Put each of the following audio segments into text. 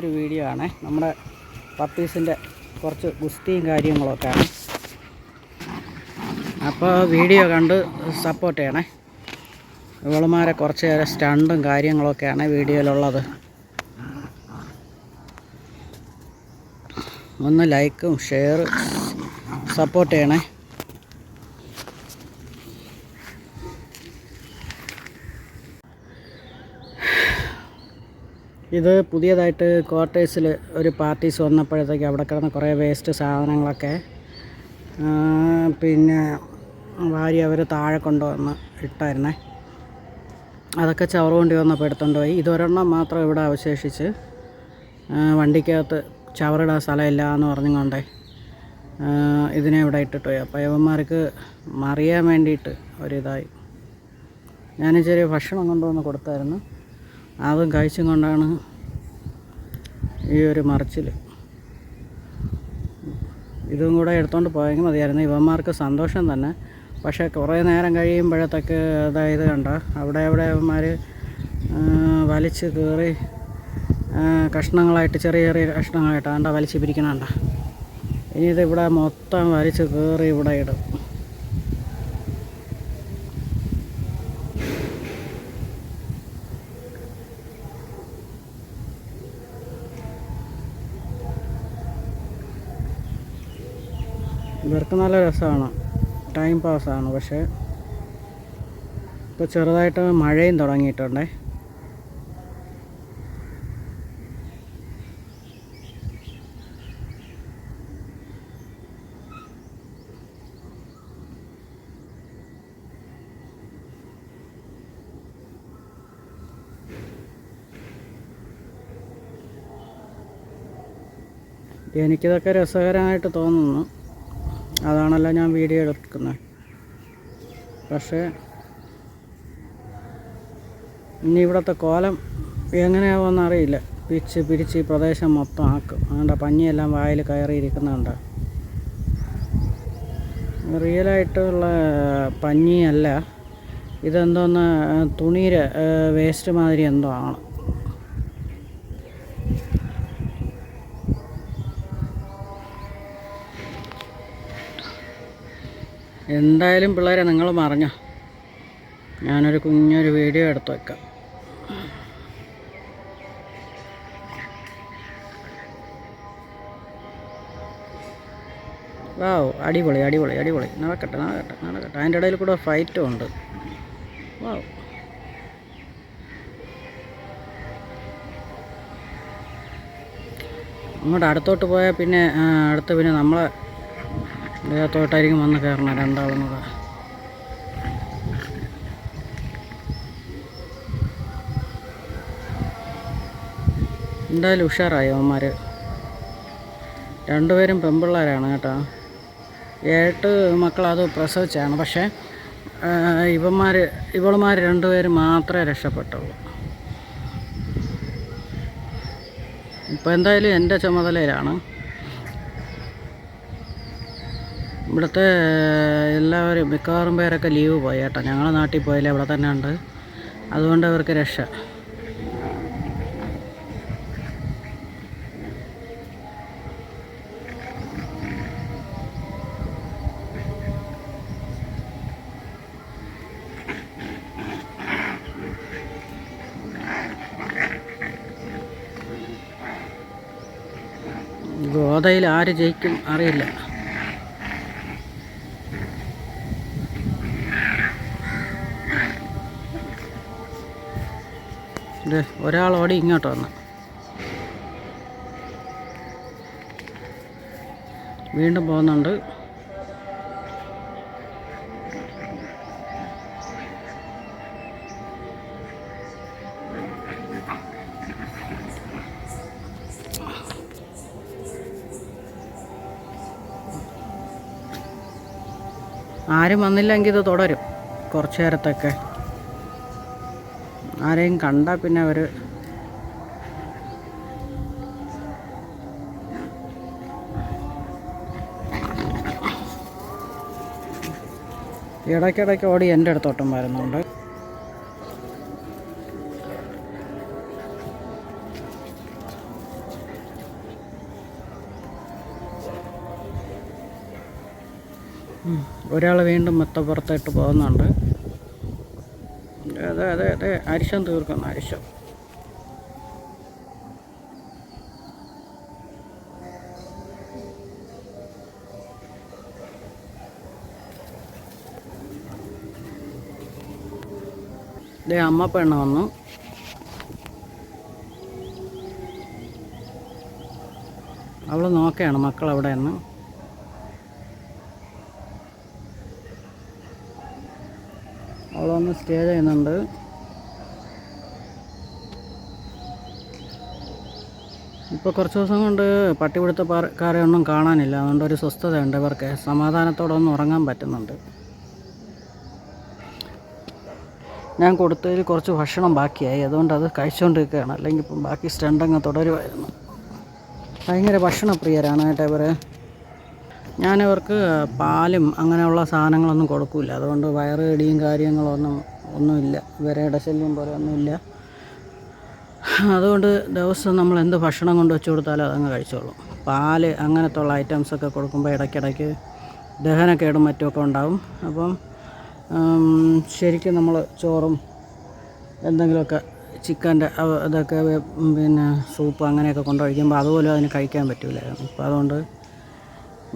കുഞ്ഞൊരു വീഡിയോ ആണ്. നമ്മുടെ പപ്പീസിന്റെ കുറച്ച് ഗുസ്തിയും കാര്യങ്ങളൊക്കെ ആണ്. അപ്പോൾ വീഡിയോ കണ്ട് സപ്പോർട്ട് ചെയ്യണേ. ഇവളുമാരെ കുറച്ച് നേരം സ്റ്റണ്ടും കാര്യങ്ങളൊക്കെയാണ് വീഡിയോയിലുള്ളത്. ഒന്ന് ലൈക്കും ഷെയർ സപ്പോർട്ട് ചെയ്യണേ. ഇത് പുതിയതായിട്ട് ക്വാർട്ടേഴ്സിൽ ഒരു പാർട്ടീസ് വന്നപ്പോഴത്തേക്ക് അവിടെ കിടന്ന കുറേ വേസ്റ്റ് സാധനങ്ങളൊക്കെ പിന്നെ വാരി അവർ താഴെ കൊണ്ടുവന്ന് ഇട്ടായിരുന്നേ. അതൊക്കെ ചവറ് കൊണ്ട് വന്നപ്പോൾ എടുത്തുകൊണ്ട് പോയി. ഇതൊരെണ്ണം മാത്രം ഇവിടെ അവശേഷിച്ച് വണ്ടിക്കകത്ത് ചവറിടാൻ സ്ഥലമില്ല എന്ന് പറഞ്ഞുകൊണ്ടേ കൊണ്ടേ ഇതിനെ ഇവിടെ ഇട്ടിട്ട് പോയി. അപ്പോൾ യവന്മാർക്ക് മറിയാൻ വേണ്ടിയിട്ട് ഒരിതായി. ഞാൻ ചെറിയ ഭക്ഷണം കൊണ്ടുവന്ന് കൊടുത്തായിരുന്നു. അതും കഴിച്ചും കൊണ്ടാണ് ഈ ഒരു മറിച്ചിൽ. ഇതും കൂടെ എടുത്തുകൊണ്ട് പോയെങ്കിൽ മതിയായിരുന്നു. ഇവന്മാർക്ക് സന്തോഷം തന്നെ. പക്ഷേ കുറേ നേരം കഴിയുമ്പോഴത്തേക്ക് അതായത് കണ്ട അവിടെ അവിടെ ഇവന്മാർ വലിച്ച് കയറി കഷ്ണങ്ങളായിട്ട് ചെറിയ ചെറിയ കഷ്ണങ്ങളായിട്ട് വലിച്ചു വലിച്ച് പിരിക്കണണ്ട ഇനി ഇത് ഇവിടെ മൊത്തം വലിച്ച് കയറി ഇവിടെ ഇടും. ഇവർക്ക് നല്ല രസമാണ്. ടൈം പാസ്സാണ് പക്ഷേ ഇപ്പോൾ ചെറുതായിട്ട് മഴയും തുടങ്ങിയിട്ടുണ്ടേ. എനിക്കിതൊക്കെ രസകരമായിട്ട് തോന്നുന്നു. അതാണല്ലോ ഞാൻ വീഡിയോ എടുക്കുന്നത്. പക്ഷേ ഇനി ഇവിടുത്തെ കോലം എങ്ങനെയാവുമെന്ന് അറിയില്ല. പിച്ച് പിരിച്ച് ഈ പ്രദേശം മൊത്തം ആക്കും. അതുകൊണ്ട് പഞ്ഞിയെല്ലാം വായിൽ കയറിയിരിക്കുന്നുണ്ട്. റിയലായിട്ടുള്ള പഞ്ഞിയല്ല. ഇതെന്തോന്ന് തുണിയുടെ വേസ്റ്റ് മാതിരി എന്തോ ആണ്. എന്തായാലും പിള്ളേരെ നിങ്ങൾ മറിഞ്ഞോ. ഞാനൊരു കുഞ്ഞൊരു വീഡിയോ എടുത്ത് വെക്കാം. വാവ് അടിപൊളി അടിപൊളി അടിപൊളി. നടക്കട്ടെ നടക്കട്ടെ നടക്കട്ടെ. അതിന്റെ ഇടയിൽ കൂടെ ഫൈറ്റും ഉണ്ട്. വാവ്. അങ്ങോട്ട് അടുത്തോട്ട് പോയാൽ പിന്നെ അടുത്ത് പിന്നെ നമ്മളെ ദേഹത്തോട്ടായിരിക്കും വന്ന് കയറണം രണ്ടാളും കൂടെ എന്തായാലും ഉഷാറായി അവന്മാർ രണ്ടുപേരും പെമ്പിള്ളേരാണ് കേട്ടോ. ഏട്ട് മക്കളത് പ്രസവിച്ചാണ് പക്ഷേ ഇവന്മാർ ഇവളുമാർ രണ്ടുപേരും മാത്രമേ രക്ഷപ്പെട്ടുള്ളൂ ഇപ്പോൾ എന്തായാലും എന്റെ ചുമതലയിലാണ്. ഇവിടുത്തെ എല്ലാവരും മിക്കവാറും പേരൊക്കെ ലീവ് പോയി കേട്ടോ ഞങ്ങളുടെ നാട്ടിൽ പോയില്ല ഇവിടെ തന്നെ ഉണ്ട് അതുകൊണ്ട് അവർക്ക് രക്ഷ. ഗോതയിൽ ആര് ജയിക്കും അറിയില്ല. ഇത് ഒരാളോടി ഇങ്ങോട്ട് വന്ന്. വീണ്ടും പോകുന്നുണ്ട്. ആരും വന്നില്ലെങ്കിൽ ഇത് തുടരും. കുറച്ചു നേരത്തൊക്കെ. ആരെയും കണ്ടാൽ പിന്നെ അവർ ഇടയ്ക്കിടയ്ക്ക് ഓടി എന്റെ അടുത്തോട്ടം വരുന്നുണ്ട്. ഒരാൾ വീണ്ടും മെത്തപ്പുറത്തായിട്ട് പോകുന്നുണ്ട്. അതെ അതെ. അരിശം തീർക്കുന്നു അരിശം. ദേ അമ്മ പെണ്ണ വന്നു. അവൾ നോക്കുകയാണ് മക്കൾ അവിടെ നിന്ന്. വന്ന് സ്റ്റേ ചെയ്യുന്നുണ്ട്. ഇപ്പോൾ കുറച്ച് ദിവസം കൊണ്ട് പട്ടിപിടുത്തക്കാരെ ഒന്നും കാണാനില്ല. അതുകൊണ്ട് ഒരു സ്വസ്ഥതയുണ്ട് ഇവർക്ക്. സമാധാനത്തോടെ ഒന്ന് ഉറങ്ങാൻ പറ്റുന്നുണ്ട്. ഞാൻ കൊടുത്തതിൽ കുറച്ച് ഭക്ഷണം ബാക്കിയായി. അതുകൊണ്ട് അത് കഴിച്ചുകൊണ്ടിരിക്കുകയാണ് അല്ലെങ്കിൽ ഇപ്പം ബാക്കി സ്റ്റണ്ടങ്ങ് തുടരുമായിരുന്നു ഭയങ്കര ഭക്ഷണപ്രിയരാണ് കേട്ടോ ഇവർ ഞാനിവർക്ക് പാലും അങ്ങനെയുള്ള സാധനങ്ങളൊന്നും കൊടുക്കില്ല. അതുകൊണ്ട് വയറ് ഇടിയും കാര്യങ്ങളൊന്നും ഒന്നുമില്ല. വിരയുടെ ശല്യം പോലെ ഒന്നുമില്ല. അതുകൊണ്ട് ദിവസം നമ്മൾ എന്ത് ഭക്ഷണം കൊണ്ട് വെച്ച് കൊടുത്താലും അതങ്ങ് കഴിച്ചോളും. പാൽ അങ്ങനത്തെ ഉള്ള ഐറ്റംസൊക്കെ കൊടുക്കുമ്പോൾ ഇടയ്ക്കിടയ്ക്ക് ദഹനക്കേടും മറ്റുമൊക്കെ ഉണ്ടാവും. അപ്പം ശരിക്കും നമ്മൾ ചോറും എന്തെങ്കിലുമൊക്കെ ചിക്കന്റെ ഇതൊക്കെ പിന്നെ സൂപ്പ് അങ്ങനെയൊക്കെ കൊണ്ട് കഴിക്കുമ്പോൾ അതുപോലും അതിന് കഴിക്കാൻ പറ്റില്ലായിരുന്നു അപ്പോൾ അതുകൊണ്ട്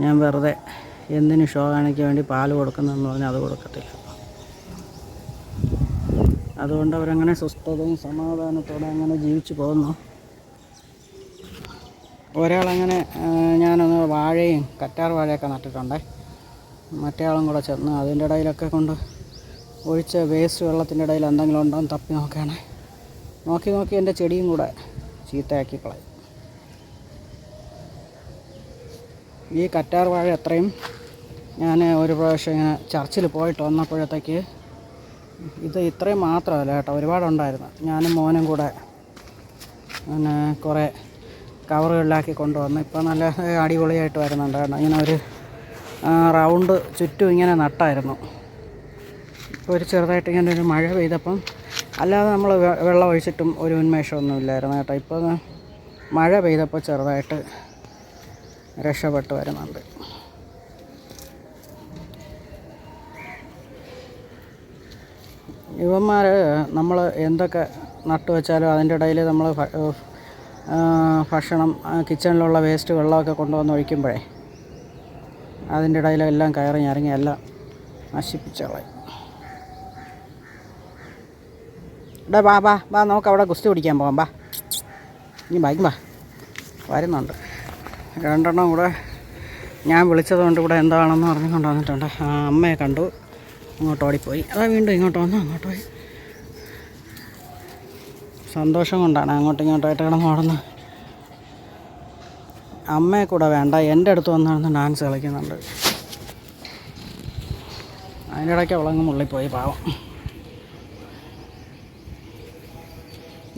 ഞാൻ വെറുതെ എന്തിന് ഷോ കാണിക്കാൻ വേണ്ടി പാൽ കൊടുക്കുന്നതെന്ന് പറഞ്ഞാൽ അത് കൊടുക്കത്തില്ല. അതുകൊണ്ട് അവരങ്ങനെ സ്വസ്ഥതയും സമാധാനത്തോടെ അങ്ങനെ ജീവിച്ചു പോകുന്നു. ഒരാളങ്ങനെ ഞാനൊന്ന് വാഴയും കറ്റാർ വാഴയൊക്കെ നട്ടിട്ടുണ്ട്. മറ്റേ ആളും കൂടെ ചെന്ന് അതിന്റെ ഇടയിലൊക്കെ കൊണ്ട് ഒഴിച്ച വേസ്റ്റ് വെള്ളത്തിന്റെ ഇടയിൽ എന്തെങ്കിലും ഉണ്ടോ എന്ന് തപ്പി നോക്കുകയാണ്. നോക്കി നോക്കി എന്റെ ചെടിയും കൂടെ ചീത്തയാക്കി കളയും. ഈ കറ്റാർ വാഴ അത്രയും ഞാൻ ഒരു പ്രാവശ്യം ഇങ്ങനെ ചർച്ചിൽ പോയിട്ട് വന്നപ്പോഴത്തേക്ക് ഇത് ഇത്രയും മാത്രമല്ല കേട്ടോ ഒരുപാടുണ്ടായിരുന്നു. ഞാനും മോനും കൂടെ പിന്നെ കുറേ കവറുകളിലാക്കി കൊണ്ടുവന്ന് ഇപ്പോൾ നല്ല അടിപൊളിയായിട്ട് വരുന്നുണ്ട് കേട്ടോ. ഇങ്ങനെ ഒരു റൗണ്ട് ചുറ്റും ഇങ്ങനെ നട്ടായിരുന്നു. ഇപ്പോൾ ഒരു ചെറുതായിട്ട് ഇങ്ങനെ ഒരു മഴ പെയ്തപ്പം അല്ലാതെ നമ്മൾ വെള്ളം ഒഴിച്ചിട്ടും ഒരു ഉന്മേഷമൊന്നും ഇല്ലായിരുന്നു കേട്ടോ. ഇപ്പോൾ മഴ പെയ്തപ്പോൾ ചെറുതായിട്ട് രക്ഷപ്പെട്ട് വരുന്നുണ്ട്. ഇവന്മാർ നമ്മൾ എന്തൊക്കെ നട്ടു വെച്ചാലും അതിന്റെ ഇടയിൽ നമ്മൾ ഭക്ഷണം കിച്ചണിലുള്ള വേസ്റ്റ് വെള്ളമൊക്കെ കൊണ്ടുവന്ന് ഒഴിക്കുമ്പോഴേ അതിന്റെ ഇടയിലെല്ലാം കയറി ഇറങ്ങി എല്ലാം നശിപ്പിച്ച് കളയും ഇവിടെ ബാ വാ വാ നമുക്ക് അവിടെ ഗുസ്തി പിടിക്കാൻ പോകാം ബാ ഇനി ബാക്കി വാ. വരുന്നുണ്ട്. രണ്ടെണ്ണം കൂടെ ഞാൻ വിളിച്ചതുകൊണ്ട് ഇവിടെ എന്താണെന്ന് അറിഞ്ഞുകൊണ്ട് വന്നിട്ടുണ്ട് ആ അമ്മയെ കണ്ടു. അങ്ങോട്ട് ഓടിപ്പോയി. അതാ വീണ്ടും ഇങ്ങോട്ട് വന്നു അങ്ങോട്ട് പോയി. സന്തോഷം കൊണ്ടാണ് അങ്ങോട്ടും ഇങ്ങോട്ടായിട്ട് കിടന്ന് ഓടുന്നത്. അമ്മയെ കൂടെ വേണ്ട എന്റെ അടുത്ത് വന്നാണ് ഡാൻസ് കളിക്കുന്നുണ്ട്. അതിന്റെ ഇടയ്ക്ക് അവളങ്ങ് മുള്ളിപ്പോയി പാവം.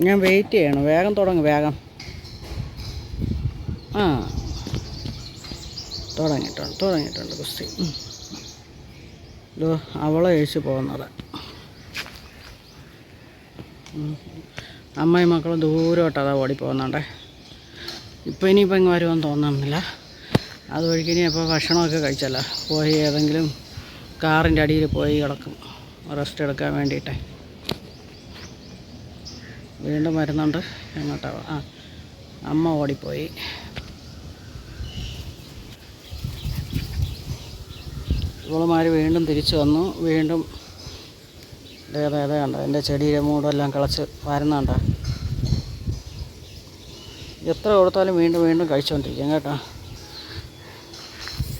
ഞാൻ വെയിറ്റ് ചെയ്യണം. വേഗം തുടങ്ങും വേഗം. ആ. തുടങ്ങിയിട്ടുണ്ട് തുടങ്ങിയിട്ടുണ്ട് കുസ്തി. ഇതോ അവളെ കഴിച്ച് പോകുന്നത്. അമ്മയും മക്കളും ദൂരോട്ട് അതാ ഓടിപ്പോകുന്നുണ്ടേ ഇപ്പോൾ ഇനിയിപ്പോൾ ഇങ്ങ് വരുമെന്ന് തോന്നുന്നില്ല. അതുവഴിക്ക് ഇനി ഇപ്പോൾ ഭക്ഷണമൊക്കെ കഴിച്ചല്ല. പോയി ഏതെങ്കിലും കാറിന്റെ അടിയിൽ പോയി കിടക്കും. റെസ്റ്റ് എടുക്കാൻ വേണ്ടിയിട്ടേ. വീണ്ടും വരുന്നുണ്ട്. എങ്ങോട്ടാ ആ അമ്മ ഓടിപ്പോയി. ഇവളുമാർ വീണ്ടും തിരിച്ചു വന്നു. വീണ്ടും ഏതേതാണ്ട എന്റെ ചെടിയുടെ മൂടെല്ലാം കിളച്ച് വരുന്നുണ്ട. എത്ര കൊടുത്താലും വീണ്ടും വീണ്ടും കഴിച്ചുകൊണ്ടിരിക്കും കേട്ടോ.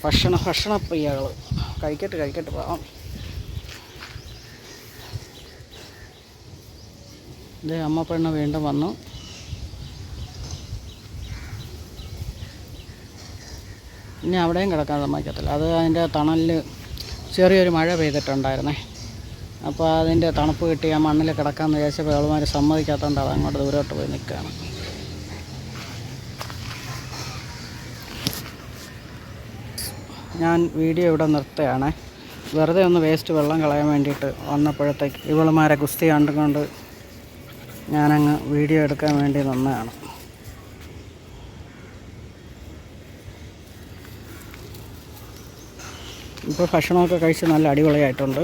ഭക്ഷണ ഭക്ഷണപ്രിയകൾ കഴിക്കട്ടെ കഴിക്കട്ടെ പാവം. ഇതേ അമ്മ പെണ്ണ് വീണ്ടും വന്നു. ഇനി അവിടെയും കിടക്കാൻ സമ്മതിക്കത്തില്ല. അത് അതിന്റെ തണലിൽ ചെറിയൊരു മഴ പെയ്തിട്ടുണ്ടായിരുന്നേ. അപ്പോൾ അതിന്റെ തണുപ്പ് കിട്ടി ആ മണ്ണിൽ കിടക്കാൻ വിചാരിച്ചപ്പോൾ അവളുമാർ സമ്മതിക്കാത്തതുകൊണ്ട് അത് അങ്ങോട്ട് ദൂരോട്ട് പോയി നിൽക്കുകയാണ് ഞാൻ വീഡിയോ ഇവിടെ നിർത്തുകയാണ്. വെറുതെ ഒന്ന് വേസ്റ്റ് വെള്ളം കളയാൻ വേണ്ടിയിട്ട് വന്നപ്പോഴത്തേക്ക് ഇവളുമാരെ കുസ്തി കണ്ടുകൊണ്ട് ഞാനങ്ങ് വീഡിയോ എടുക്കാൻ വേണ്ടി നിന്നതാണ്. ഇപ്പോൾ ഭക്ഷണമൊക്കെ കഴിച്ച് നല്ല അടിപൊളിയായിട്ടുണ്ട്.